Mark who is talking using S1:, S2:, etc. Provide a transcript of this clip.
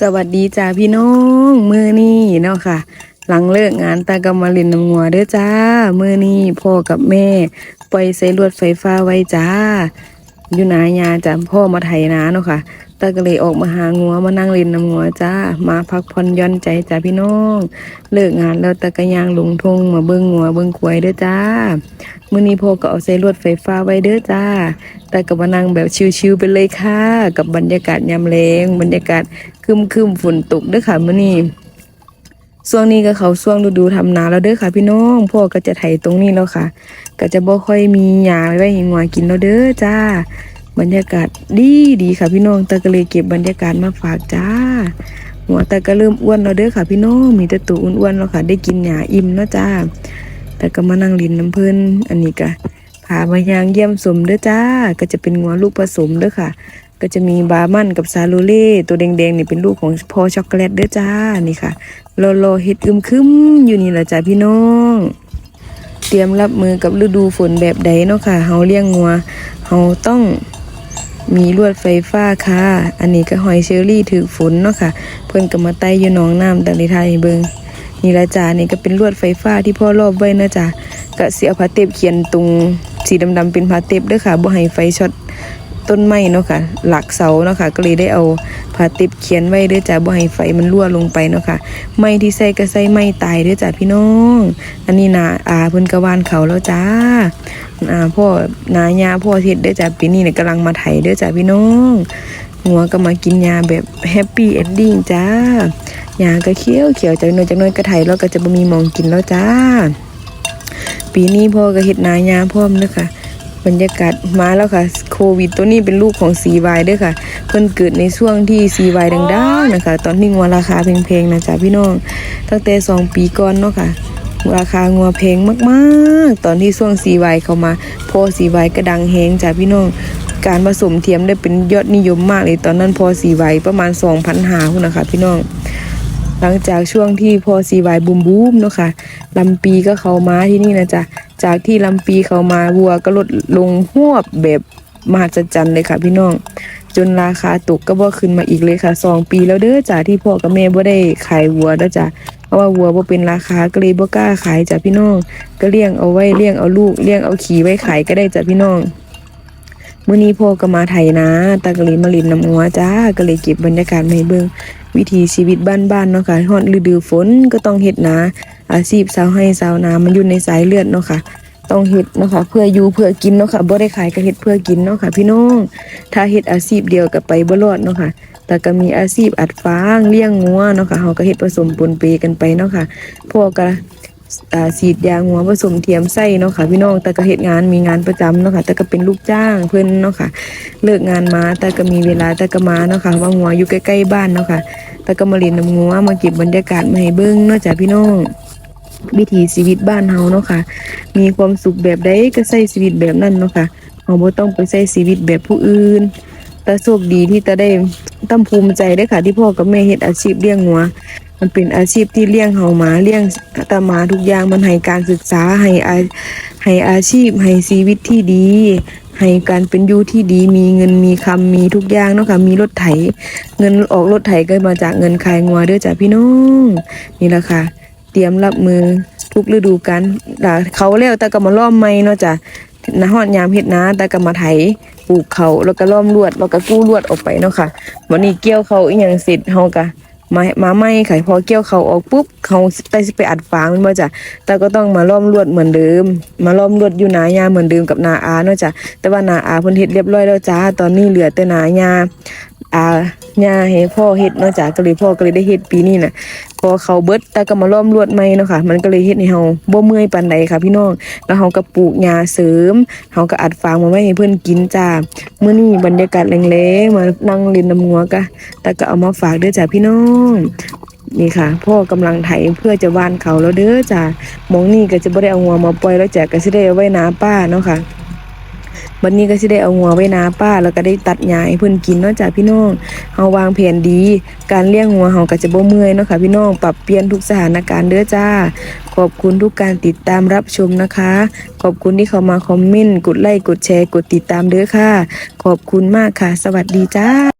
S1: สวัสดีจ้าพี่น้องมือนี่เนาะค่ะ หลังเลิกงานตากำมาเลินน้ำงัวเด้อจ้ามือนี่พ่อกับแม่ ปล่อยใส่ลวดไฟฟ้าไว้จ้า อยู่นายาจ้าพ่อมาไถนาเนาะค่ะ ตาก็เลยออกมาหางัวมานั่งเล่นน้ำงัวจ้า มาพักผ่อนย่อนใจจ้าพี่น้อง เลิกงานแล้วตาก็ยางลงทงมาเบิ้งงัวเบิ้งควายเด้อจ้ามื้อนี้พ่อก็เอาใส่ลวดไฟฟ้าไว้เด้อจ้า แต่ก็มานั่งแบบชิวๆไปเลยค่ะ กับบรรยากาศยามแลงบรรยากาศครึมๆฝนตกเด้อค่ะมื้อนี้ช่วงนี้ก็เขาช่วงฤดูทำนาแล้วเด้อค่ะ พี่น้องพ่อก็จะไถตรงนี้แล้วค่ะ ก็จะบ่ค่อยมีหญ้าไว้ให้งัวกินแล้วเด้อจ้า บรรยากาศดีดีค่ะพี่น้องตาก็เลยเก็บบรรยากาศมาฝากจ้า หัวตาก็เริ่มอ้วนแล้วเด้อค่ะพี่น้องมีแต่ตัวอ้วนๆแล้วค่ะ ได้กินหญ้าอิ่มเนาะจ้าแต่ก็มานั่งลินน้ำเพลินอันนี้ก็พามายางเยี่ยมสมเด้อจ้า ก็จะเป็นงัวลูกผสมเด้อค่ะ ก็จะมีบาร์มันกับซาโลเล่ตัวแดงๆนี่เป็นลูกของพ่อช็อกโกแลตเด้อจ้านี่ค่ะรอรอเฮ็ดอึมครึมอยู่นี่แหละจ้าพี่น้องเตรียมรับมือกับฤดูฝนแบบใดเนาะค่ะ เฮาเลี้ยงงัว เฮาต้อง มีลวดไฟฟ้าค่ะ อันนี้ก็หอยเชอรี่ถือฝนเนาะค่ะ เพิ่นก็มาไต่อยู่หนองน้ำดังในไทยเบิงนี่ละจ้านี่ก็เป็นลวดไฟฟ้าที่พ่อรอบไว้นะจ้าก็เสียพาเต็บเขียนตรงสีดำๆเป็นพาเต็บเด้อค่ะบ่ให้ไฟช็อต ต้นไม้เนาะค่ะ หลักเสาเนาะค่ะ ก็เลยได้เอาผ้าต็บเขียนไว้ด้อจ้าบ่ให้ไฟมันรั่วลงไปเนาะค่ะ ไม้ที่ใส่ก็ใส่ไม้ตายด้อจ้าพี่น้อง อันนี้นาอาเพิ่นก็วานเขาแล้วจ้าอ่าพ่อนาญาพ่อเฮ็ดด้อจ้ะปีนี้เนี่ยกำลังมาไถด้อจ้ะพี่น้องหัวก็มากินยาแบบแฮปปี้เอนดิ้งจ้ายาก็เขียวเขียวจากน้อยจากน้อยก็ไถแล้วก็จะบ่มีมองกินแล้วจ้า ปีนี้พ่อก็เฮ็ดนาญาพร้อมเด้อค่ะ บรรยากาศมาแล้วค่ะโควิดตัวนี้เป็นลูกของ CY เด้อค่ะ เพิ่นเกิดในช่วงที่ CY ดังๆนะคะ ตอนที่งัวราคาแพงๆนะจ๊ะพี่น้อง ตั้งแต่สองปีก่อนเนาะค่ะ ราคางัวแพงมากๆ ตอนที่ช่วง CY เข้ามาพอ CY ก็ดังแฮงจ้ะพี่น้อง การผสมเทียมได้เป็นยอดนิยมมากเลยตอนนั้นพอ CY ประมาณ2,000หาพุ่นนะคะพี่น้อง หลังจากช่วงที่พอซีวายบูมบูมเนาะค่ะลำปีก็เข้ามาที่นี่นะจ๊ะจากที่ลำปีเข้ามาวัวก็ลดลงหวบแบบมหัศจรรย์เลยค่ะพี่น้อง จนราคาตกก็บ่ขึ้นมาอีกเลยค่ะสองปีแล้วเด้อจ้ะที่พ่อกับแม่บ่ได้ขายวัวแล้วจ้ะเพราะว่าวัวบ่เป็นราคาก็เลยบ่กล้าขายจ้ะพี่น้อง ก็เลี้ยงเอาไว้เลี้ยงเอาลูกเลี้ยงเอาขี่ไว้ขายก็ได้จ้ะพี่น้องมื้อนี้พ่อก็มาไถนาตากะลยมาลินน้ำงัวจ้าก็เลยเก็บบรรยากาศมาให้เบิ่ง วิถีชีวิตบ้านๆเนาะค่ะฮอดฤดูฝนก็ต้องเฮ็ดนาอาชีพสาวให้สาวนามันอยู่ในสายเลือดเนาะค่ะต้องเฮ็ดเนาะค่ะเพื่ออยู่เพื่อกินเนาะค่ะบ่ได้ขายก็เฮ็ดเพื่อกินเนาะค่ะพี่น้อง ถ้าเฮ็ดอาชีพเดียวก็ไปบ่รอดเนาะค่ะแต่ก็มีอาชีพอัดฟางเลี้ยงงัวเนาะค่ะเฮาก็เฮ็ดผสมปนเปกันไปเนาะค่ะพวกก็อ่าฉีดยาหัวผสมเทียมไส้เนาะค่ะพี่น้องแต่ก็เฮ็ดงานมีงานประจำเนาะค่ะแต่ก็เป็นลูกจ้างเพิ่นเนาะค่ะเลิกงานมาแต่ก็มีเวลาแต่ก็มาเนาะค่ะว่างัวอยู่ใกล้ๆบ้านเนาะค่ะ แต่ก็มาเล่นน้ำงัวมาเก็บบรรยากาศมาให้เบิ่งนาะจ้ะพี่น้องวิถีชีวิตบ้านเฮาเนาะค่ะ มีความสุขแบบใดก็ใช้ชีวิตแบบนั้นเนาะค่ะเฮาบ่ต้องไปใช้ชีวิตแบบผู้อื่นแต่โชคดีที่จะได้ตั้มภูมิใจเด้ค่ะ ที่พ่อกับแม่เฮ็ดอาชีพเลี้ยงงัวมันเป็นอาชีพที่เลี้ยงเฮามาเลี้ยงตามาทุกอย่างมันให้การศึกษาให้อาให้อาชีพให้ชีวิตที่ดี ให้การเป็นอยู่ที่ดีมีเงินมีคำมีทุกอย่างเนาะค่ะมีรถไถ เงินออกรถไถก็มาจากเงินขายงัวเด้อจ้ะพี่น้องนี่แหละค่ะ เตรียมรับมือทุกฤดูกาลล่ะเขาแล้วแต่ก็มาล้อมไม้เนาะจ้ะนาฮอดยามเฮ็ดนาแต่ก็มาไถปลูกเขาแล้วก็ล้อมลวดแล้วก็กู้ลวดออกไปเนาะค่ะวันนี้เกี่ยวเขาอีหยังเสร็จเฮาก็ มามาไม่ค่พอเกี่ยวเขาออกปุ๊บเขาไตสิไปอัดฟางมันบ่จ้ะแต่ก็ต้องมาล้อมลวดเหมือนเดิม มาล้อมลวดอยู่นายาเหมือนเดิมกับนาอาเนาะจ้ะแต่ว่านาอาเพิ่นเฮ็ดเรียบร้อยแล้วจ้าตอนนี้เหลือแต่นายา อาย่าให้พ่อเฮ็ดนาะจ้ะก็เลยพ่อก็เลยได้เฮ็ดปีนี้น่ะพอเขาเบิดแต่ก็มาล้อมรวดใหม่เนาะค่ะ มันก็เลยเฮ็ดให้เฮาบ่เมื่อยปานใดค่ะพี่น้อง แล้วเฮาก็ปลูกหญ้าเสริมเฮาก็อัดฟางมาไว้ให้เพิ่อนกินจ้ามื้อนี้บรรยากาศแรงๆมานั่งเล่นน้ำงัวกะแต่ก็เอามาฝากเด้อจ้ะพี่น้องนี่ค่ะ พ่อกำลังไถเพื่อจะว่านเขาแล้วเด้อจ้ะหมองนี่ก็จะบ่ได้เอางัวมาปล่อยแล้วจ้ะก็สิได้ไว้นาป้าเนาะค่ะ วันนี้ก็สิได้เอางัวไว้นาป้า แล้วก็ได้ตัดหญ้าให้เพิ่นกินเนาะจ้ะพี่น้องเฮาวางแผนดี การเลี้ยงงัวเฮาก็จะบ่เมื่อยเนาะค่ะพี่น้องปรับเปลี่ยนทุกสถานการณ์เด้อจ้า ขอบคุณทุกการติดตามรับชมนะคะ ขอบคุณที่เข้ามาคอมเมนต์กดไลค์กดแชร์กดติดตามเด้อค่ะ ขอบคุณมากค่ะ สวัสดีจ้า